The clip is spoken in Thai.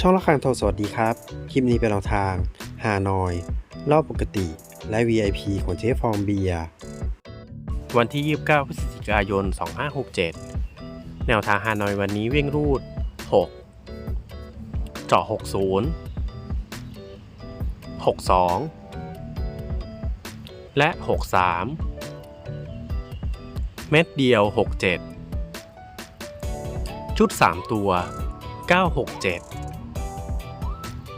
ช่องละครโทรสวัสดีครับ คลิปนี้เป็นแนวทางฮานอย รอบปกติ และ VIP ของเจ๊ฟองเบียวันที่ 29 พฤศจิกายน 2567 แนวทางฮานอยวันนี้วิ่งรูด 6 เจาะ 60 62 และ 63 เม็ดเดียว 67 ชุด 3 ตัว967